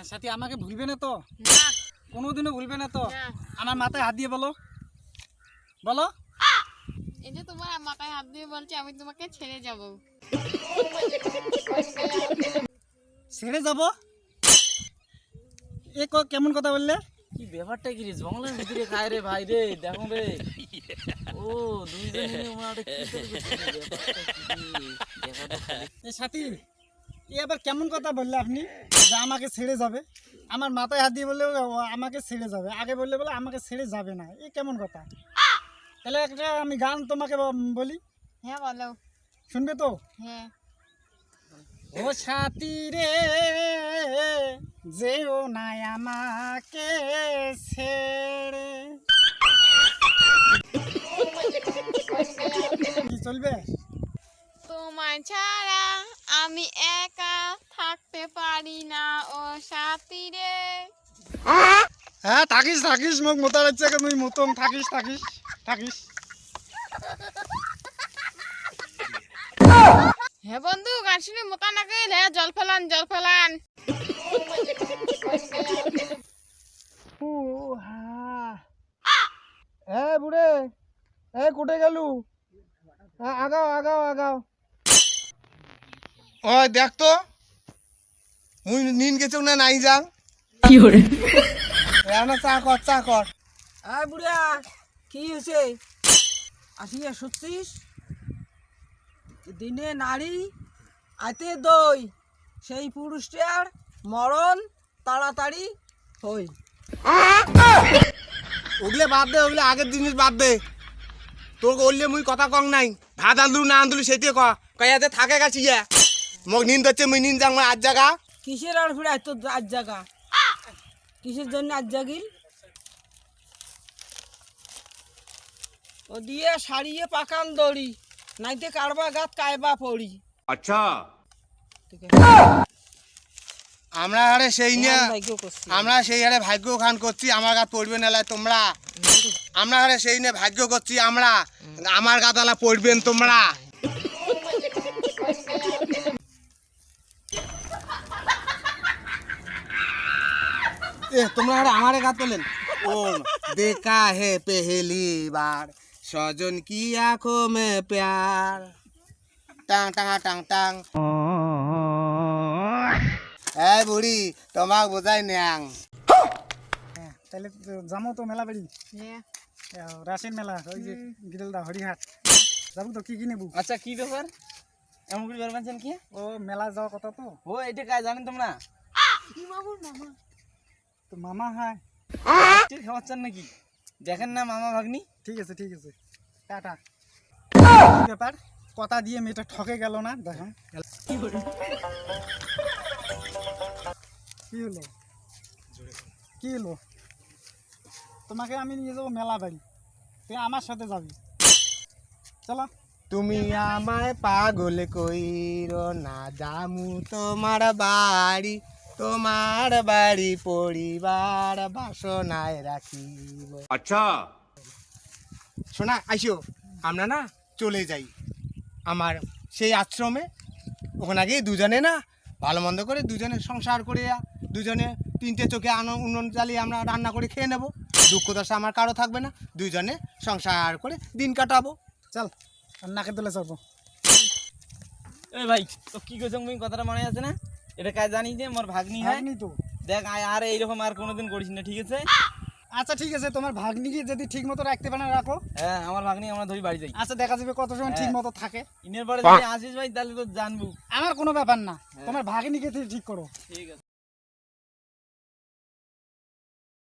হ্যাঁ, সাথী আমাকে ভুলবে না তো? কোনোদিনও ভুলবে না তো? আমার মাথায় হাত দিয়ে বলো। বলো। এই যে তোমার মাথায় হাত দিয়ে বলছি আমি তোমাকে ছেড়ে যাব। ছেড়ে যাব? এ ক- কেমন কথা বললে? কি ব্যাপারটা কি রে? জঙ্গলের ভিতরে খায় রে ভাই রে দেখো রে ও দুইজন ওনারা কি ব্যাপারটা কি সাথী এ আবার কেমন কথা বললে আপনি? যে আমাকে ছেড়ে যাবে। আমার মাথায় হাত দিয়ে বললে ও আমাকে ছেড়ে যাবে। আগে বললে বলে আমাকে ছেড়ে যাবে না। এ কেমন কথা? তাহলে একটা আমি গান তোমাকে বলি। হ্যাঁ বলো। শুনবে তো? হ্যাঁ। ও সাথী রে যেও নাই আমাকে ছেড়ে। কি চলবে? তোমার ছাড়া আমি একা থাকতে পারি না ও সাথী রে। হ্যাঁ থাকিস থাকিস মোক মোতা রাখছে তুই মতন থাকিস থাকিস থাকিস। হে বন্ধু গান শুনে মোটা না গেল হ্যাঁ জল ফেলান জল ফেলান এ বুড়ে এ কোটে গেলু? হ্যাঁ আগাও আগাও আগাও। ও দেখ তো। মুই নিন গেছে না নাই যাং। না চা কর চা কর। আয় বুড়া কি হয়েছে? আসিয়া সত্যিস দিনে নারী আতে দই সেই পুরুষটার মরণ তাড়াতাড়ি হই। ওগুলো বাদ দে ওগুলো আগের জিনিস বাদ দে। তোর বললে মুই কথা কং নাই। ভাত আনলু না আনলু সেইতে ক। কয়াতে থাকে গেছি ইয়া মোক নিন ধরছে মুই নিন যাং আজ জাগা। কিসের আর ফিরে এত আজ জাগা? কিসের জন্য আজ জাগিল? ও দিয়ে সারিয়ে পাকান দড়ি নাইতে কারবা গাত কায়বা পড়ি। আমরা আরে সেই নিয়ে এমন ভাগ্য করছি। আমরা সেই হারে ভাগ্য খান করছি আমার গাত পড়বে না লাই তোমরা। আমরা আরে সেই নিয়ে ভাগ্য করছি আমরা। আমার গাতালা পড়বেন তোমরা। এ তোমরা আরে আমারে ও দেখা হে পেহেলি বার সজন কি আঁখো মে প্যার? টাং টাং টাং টাং। এই বুড়ি তোমাক বুঝাই নেয়াং। তাহলে তো যাব তো মেলা বাড়ি। হ্যাঁ রাসের মেলা ওই যে গিরেলদা হরিহাট। যাব তো কি কি নেব? আচ্ছা কি ব্যাপার? এমন করে কি? ও মেলা যাওয়ার কথা তো। ও এটা কাজ জানেন তোমরা? তো মামা হ্যাঁ ঠিক খাওয়াচ্ছেন নাকি? দেখেন না মামা ভাগ্নি? ঠিক আছে ঠিক আছে। টাটা। কি ব্যাপার? কথা দিয়ে মেয়েটা ঠকে গেল না? দেখো কি হলো? কি হলো? তোমাকে আমি নিয়ে যাব মেলা বাড়ি। তুই আমার সাথে যাবি। চলো। তুমি আমায় পাগল কইর না জামু তোমার বাড়ি। তোমার বাড়ি পরিবার বাসনায় রাখিব। আচ্ছা। শোনা আইসো। আমরা না চলে যাই। আমার সেই আশ্রমে। ওখানে গিয়ে দুজনে না ভালো মন্দ করে দুজনে সংসার করে দুজনে তিনটে চোখে আনো উনুন চালিয়ে আমরা রান্না করে খেয়ে নেব। দুঃখ দশা আমার কারও থাকবে না। দুজনে সংসার করে দিন কাটাবো। চল নাকে তুলে চলবো। এই ভাই তো কি কইছ তুমি কথাটা মনে আছে না? এটা কাজ জানি যে মোর ভাগ্নি হয়? ভাগ্নি তো। দেখ আর এইরকম আর কোনোদিন করিস না ঠিক আছে? আচ্ছা ঠিক আছে তোমার ভাগ্নিকে যদি ঠিক মতো রাখতে পারে না রাখো। হ্যাঁ আমার ভাগ্নি আমরা ধরি বাড়ি যাই। আচ্ছা দেখা যাবে কত সময় ঠিক মতো থাকে। ইনের পরে যদি আসিস ভাই তাহলে তো জানব। আমার কোনো ব্যাপার না। তোমার ভাগ্নিকে ঠিক করো। ঠিক আছে।